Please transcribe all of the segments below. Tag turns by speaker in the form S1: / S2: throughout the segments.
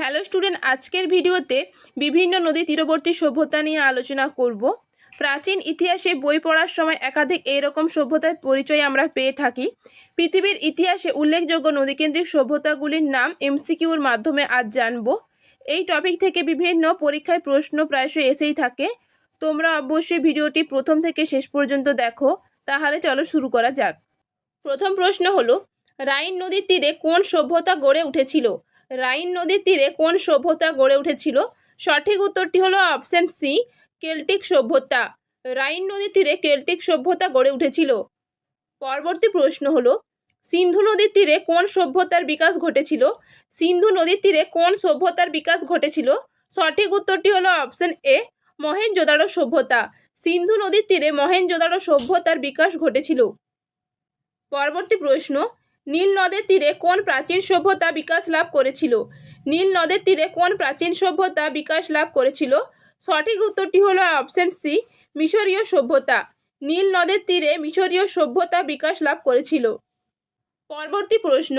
S1: Hello student আজকের ভিডিওতে বিভিন্ন নদী তীরবর্তী সভ্যতা নিয়ে আলোচনা করব। প্রাচীন ইতিহাসে বই পড়ার সময় একাধিক এইরকম সভ্যতার পরিচয় আমরা পেয়ে থাকি। পৃথিবীর ইতিহাসে উল্লেখযোগ্য নদীকেন্দ্রিক সভ্যতাগুলির নাম এমসিকিউর মাধ্যমে আজ জানব। এই টপিক থেকে বিভিন্ন পরীক্ষায় প্রশ্ন প্রায়শই এসেই থাকে। তোমরা অবশ্যই ভিডিওটি প্রথম থেকে শেষ পর্যন্ত দেখো। তাহলে চলো শুরু করা যাক। প্রথম প্রশ্ন হলো, রাইন নদীর তীরে কোন সভ্যতা গড়ে উঠেছিল? রাইন নদীর তীরে কোন সভ্যতা গড়ে উঠেছিল? সঠিক উত্তরটি হলো অপশন সি, কেল্টিক সভ্যতা। রাইন নদীর তীরে কেল্টিক সভ্যতা গড়ে উঠেছিল। পরবর্তী প্রশ্ন হলো, সিন্ধু নদীর তীরে কোন সভ্যতার বিকাশ ঘটেছিল? সিন্ধু নদীর তীরে কোন সভ্যতার বিকাশ ঘটেছিল? সঠিক উত্তরটি হলো অপশন এ মহেঞ্জোদারো সভ্যতা। সিন্ধু নদীর তীরে মহেঞ্জোদারো সভ্যতার বিকাশ ঘটেছিল। পরবর্তী প্রশ্ন নীল নদের তীরে কোন প্রাচীন সভ্যতা বিকাশ লাভ করেছিল? নীল নদের তীরে কোন প্রাচীন সভ্যতা বিকাশ লাভ করেছিল? সঠিক উত্তরটি হলো অপশন সি, মিশরীয় সভ্যতা। নীল নদের তীরে মিশরীয় সভ্যতা বিকাশ লাভ করেছিল। পরবর্তী প্রশ্ন,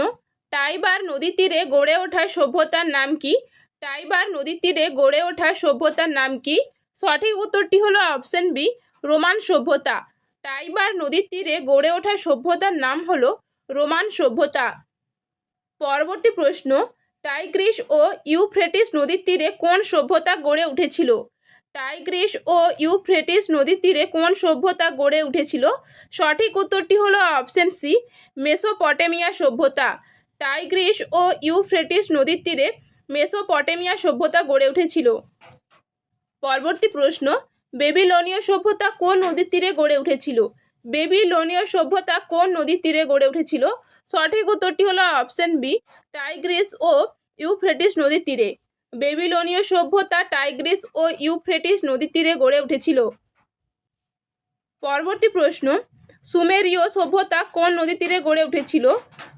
S1: টাইবার নদীর তীরে গড়ে ওঠা সভ্যতার নাম কি? টাইবার নদীর তীরে গড়ে ওঠা সভ্যতার নাম কি? সঠিক উত্তরটি হলো অপশন বি, রোমান সভ্যতা। টাইবার নদীর তীরে গড়ে ওঠা সভ্যতার নাম হলো রোমান সভ্যতা। পরবর্তী প্রশ্ন, টাইগ্রিস ও ইউফ্রেটিস নদীর তীরে কোন সভ্যতা গড়ে উঠেছিল? টাইগ্রিস ও ইউফ্রেটিস নদীর তীরে কোন সভ্যতা গড়ে উঠেছিল? সঠিক উত্তরটি হলো অপশন সি, মেসোপটেমিয়া সভ্যতা। টাইগ্রিস ও ইউফ্রেটিস নদীর তীরে মেসোপটেমিয়া সভ্যতা গড়ে উঠেছিল। পরবর্তী প্রশ্ন, বেবিলনীয় সভ্যতা কোন নদীর তীরে গড়ে উঠেছিল? বেবিলনীয় সভ্যতা কোন নদীর তীরে গড়ে উঠেছিল? সঠিক উত্তরটি হলো অপশন বি টাইগ্রিস ও ইউফ্রেটিস নদীর তীরে। বেবিলনীয় সভ্যতা টাইগ্রিস ও ইউফ্রেটিস নদীর তীরে গড়ে উঠেছিল। পরবর্তী প্রশ্ন, সুমেরীয় সভ্যতা কোন নদীর তীরে গড়ে উঠেছিল?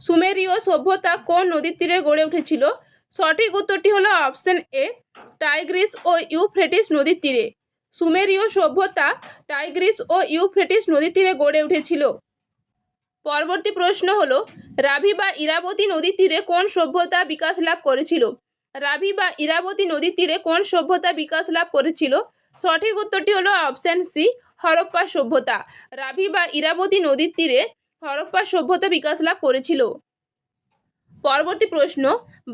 S1: সুমেরীয় সভ্যতা কোন নদীর তীরে গড়ে উঠেছিল? সঠিক উত্তরটি হলো অপশন এ টাইগ্রিস ও ইউফ্রেটিস নদীর তীরে। সুমেরীয় সভ্যতা টাইগ্রিস ও ইউফ্রেটিস নদীর তীরে গড়ে উঠেছিল। পরবর্তী প্রশ্ন হল, রাভি বা ইরাবতী নদীর তীরে কোন সভ্যতা বিকাশ লাভ করেছিল? রাভি বা ইরাবতী নদীর তীরে কোন সভ্যতা বিকাশ লাভ করেছিল? সঠিক উত্তরটি হলো অপশান সি, হরপ্পা সভ্যতা। রাভি বা ইরাবতী নদীর তীরে হরপ্পা সভ্যতা বিকাশ লাভ করেছিল। পরবর্তী প্রশ্ন,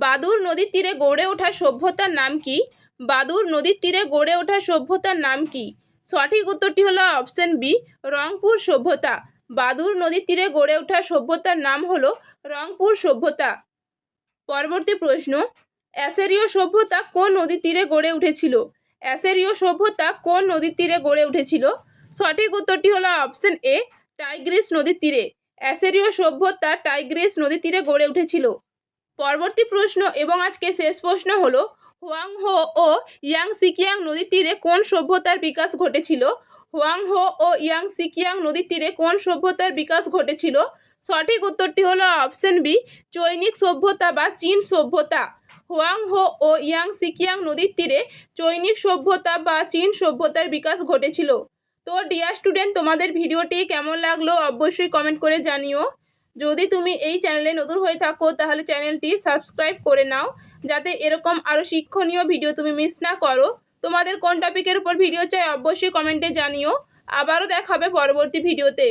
S1: বাদুর নদীর তীরে গড়ে ওঠা সভ্যতার নাম কি? বাদুর নদীর তীরে গড়ে ওঠা সভ্যতার নাম কি? সঠিক উত্তরটি হলো অপশন বি রংপুর সভ্যতা। বাদুর নদীর তীরে গড়ে ওঠা সভ্যতার নাম হলো রংপুর সভ্যতা। পরবর্তী প্রশ্ন, অ্যাসেরীয় সভ্যতা কোন নদীর তীরে গড়ে উঠেছিল? অ্যাসেরীয় সভ্যতা কোন নদীর তীরে গড়ে উঠেছিল? সঠিক উত্তরটি হলো অপশন এ টাইগ্রিস নদীর তীরে। অ্যাসেরীয় সভ্যতা টাইগ্রিস নদীর তীরে গড়ে উঠেছিল। পরবর্তী প্রশ্ন এবং আজকে শেষ প্রশ্ন হলো হোয়াংহো ও ইয়াং সিকিয়াং নদীর তীরে কোন সভ্যতার বিকাশ ঘটেছিল? হোয়াংহো ও ইয়াং সিকিয়াং নদীর তীরে কোন সভ্যতার বিকাশ ঘটেছিল? সঠিক উত্তরটি হলো অপশন বি, চৈনিক সভ্যতা বা চীন সভ্যতা। হোয়াংহো ও ইয়াং সিকিয়াং নদীর তীরে চৈনিক সভ্যতা বা চীন সভ্যতার বিকাশ ঘটেছিল। তো ডিয়ার স্টুডেন্ট তোমাদের ভিডিওটি কেমন লাগল অবশ্যই কমেন্ট করে জানিও। যদি তুমি এই চ্যানেলে নতুন হয়ে থাকো, তাহলে চ্যানেলটি সাবস্ক্রাইব করে নাও। যাতে এরকম আরও শিক্ষণীয় ভিডিও তুমি মিস না করো। তোমাদের কোন টপিকের উপর ভিডিও চাই, অবশ্যই কমেন্টে জানিও। আবারও দেখাবে পরবর্তী ভিডিওতে